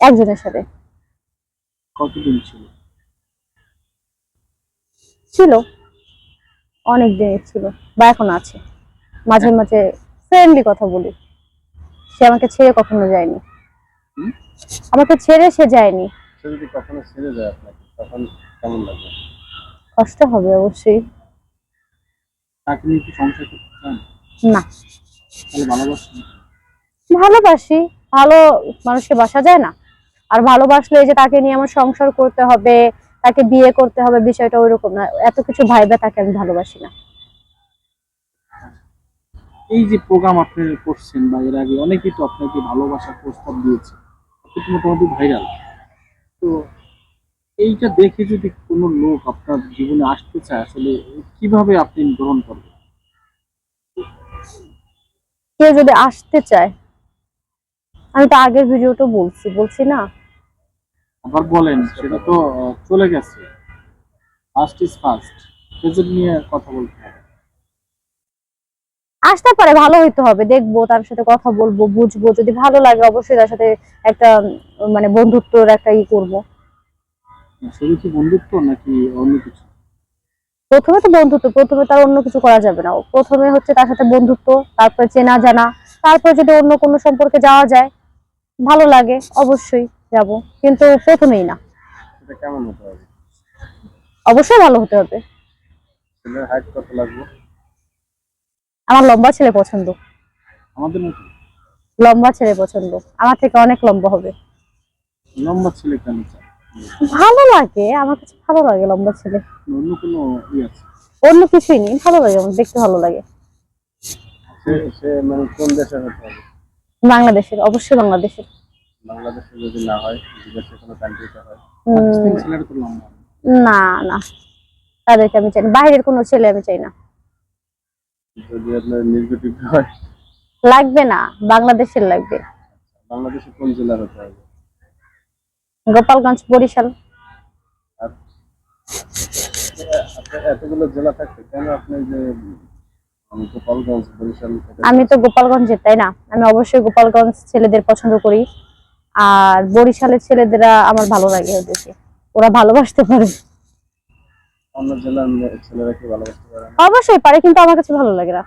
একজনের সাথে। কতদিন ছিল? ছিল। অনেক দিন ছিল বা এখন আছে। মাঝে মাঝে ফ্রেন্ডলি কথা বলি। সে আমাকে ছেড়ে কখনো যায়নি। আমাকে ছেড়ে সে যায়নি। সে যদি কখনো ছেড়ে যায় আপনাকে তখন কেমন লাগবে? কষ্ট হবে অবশ্যই। তাকে নিয়ে কি সংসার করতে চান? না। তাহলে ভালোবাসেন ভালোবাসি। ভালো মানুষকে বাসা যায় না। আর ভালোবাসলে যে তাকে নিয়ে আমার সংসার করতে হবে তাকে বিয়ে করতে হবে বিষয়টা ওইরকম না। এত কিছু ভাইবে তাকে আমি ভালোবাসি না। এই যে প্রোগ্রাম আপনি করছেন বা এর আগে অনেকেই তো আপনাকে ভালোবাসার প্রস্তাব দিয়েছে আপনি মোটামুটি ভাইরাল তো এইটা দেখে যদি কোনো লোক আপনার জীবনে আসতে চায় আসলে কীভাবে আপনি গ্রহণ করবেন? কেউ যদি আসতে চায় আমি তো আগের ভিডিওটা বলছি বলছি না? আবার বলেন সেটা তো চলে গেছে। ফার্স্ট ইজ ফার্স্ট সেজন্য নিয়ে কথা বলতে হবে। আসতে পারে ভালো হইতে হবে। দেখব তার সাথে কথা বলব বুঝব। যদি ভালো লাগে অবশ্যই তার সাথে একটা মানে বন্ধুত্বর একটা ই করব। শুধু কি বন্ধুত্ব নাকি অন্য কিছু? প্রথমে তো বন্ধুত্ব প্রথমে তার অন্য কিছু করা যাবে না। প্রথমে হচ্ছে তার সাথে বন্ধুত্ব তারপরে চেনা জানা তারপরে যদি অন্য কোনো সম্পর্কে যাওয়া যায় ভালো লাগে অবশ্যই যাব। কিন্তু প্রথমেই না। অবশ্যই ভালো হতে হবে। আমার লম্বা ছেলে পছন্দ। আমাদের লম্বা ছেলে পছন্দ। আমার থেকে অনেক লম্বা হবে। লম্বা ছেলে কেন ভালো লাগে আমার কাছে ভালো লাগে লম্বা ছেলে। অন্য কোনো অন্য কিছুই নেই ভালো লাগে আমার দেখতে ভালো লাগে। সে মানে কোন দেশের হতে হবে? বাংলাদেশের অবশ্যই বাংলাদেশের। যদি না হয় বিদেশে কোনো কান্ট্রিতে হয় উম, পাকিস্তান তো লম্বা। না না। তাদেরকে আমি চাই না। বাইরের কোনো ছেলে আমি চাই না। যদি আপনার নির্গঠিত হয়। লাগবে না বাংলাদেশের লাগবে। বাংলাদেশে কোন জেলার হতে হবে? গোপালগঞ্জ বরিশাল। এতগুলো জেলা থাকতে কেন আপনি যে আমি তো গোপালগঞ্জের তাই না? আমি অবশ্যই গোপালগঞ্জ ছেলেদের পছন্দ করি। আর বরিশালের ছেলেদেরা আমার ভালো লাগে ওদেরকে। ওরা ভালোবাসতে পারে। অন্য জেলার ছেলেরা কি ভালোবাসতে পারে অবশ্যই পারে কিন্তু আমার কাছে ভালো লাগে না।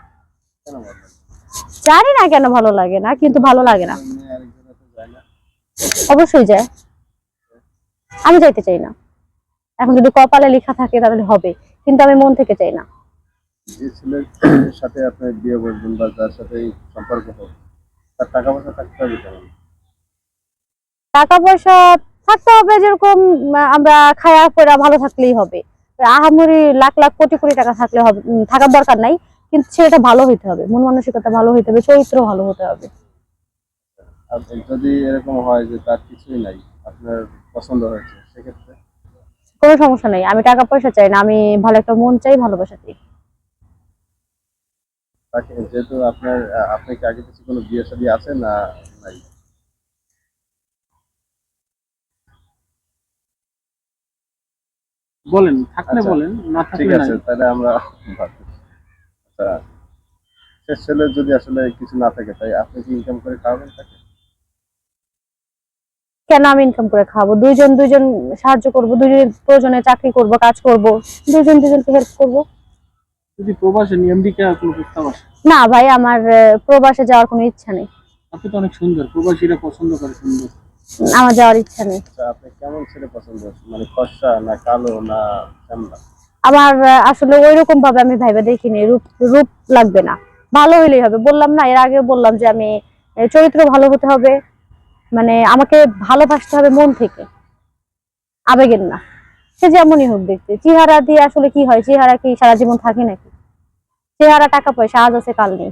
জানি না কেন ভালো লাগে না কিন্তু ভালো লাগে না। অবশ্যই যায়। আমি যাইতে চাই না। এখন যদি কপালে লেখা থাকে তাহলে হবে কিন্তু আমি মন থেকে চাই না। যে ছেলের সাথে আপনি বিয়ে বসবেন বা যার সাথে সম্পর্ক হোক তার টাকা পয়সা থাকতে হবে কেমন টাকা পয়সা থাকতে হবে যেরকম আমরা খায়া পড়া ভালো থাকলেই হবে। আহামরি লাখ লাখ কোটি কোটি টাকা থাকলে হবে থাকার দরকার নাই কিন্তু ছেলেটা ভালো হইতে হবে মন মানসিকতা ভালো হইতে হবে চরিত্র ভালো হতে হবে। যদি এরকম হয় যে তার কিছুই নাই আপনার পছন্দ হয়েছে সেক্ষেত্রে? কোনো সমস্যা নেই আমি টাকা পয়সা চাই না আমি ভালো একটা মন চাই ভালোবাসা চাই। যেহেতু আপনার কি আগে কিছু কোনো বিয়ে শাদী আছে না নাই? বলেন থাকলে আচ্ছা, বলেন না ঠিক আছে তাহলে আমরা আচ্ছা সে ছেলে যদি আসলে কিছু না থাকে তাই আপনি কি ইনকাম করে খাওয়াবেন তাকে? কেন আমি ইনকাম করে খাব দুইজন দুইজন সাহায্য করব দুইজন প্রয়োজনে চাকরি করব কাজ করব দুইজন দুজনকে হেল্প করব। যদি প্রবাসে আমেরিকা কোনো প্রস্তাব আসে? না ভাই আমার প্রবাসে যাওয়ার কোনো ইচ্ছা নেই। আপনি তো অনেক সুন্দর প্রবাসীরা পছন্দ করে সুন্দর। আমার যাওয়ার ইচ্ছা নেই। আচ্ছা আপনি কেমন ছেলে পছন্দ মানে না কালো না শ্যামলা? আমার আসলে ওইরকম ভাবে আমি ভাইবা দেখিনি রূপ রূপ লাগবে না। ভালো হইলেই হবে। বললাম না এর আগে বললাম যে আমি চরিত্র ভালো হতে হবে। মানে আমাকে ভালোবাসতে হবে মন থেকে। আবেগের না। সে যেমনই হোক দেখতে। চেহারা দিয়ে আসলে কি হয়? চেহারা কি সারা জীবন থাকে নাকি? চেহারা টাকা পয়সা আজ আছে কাল নেই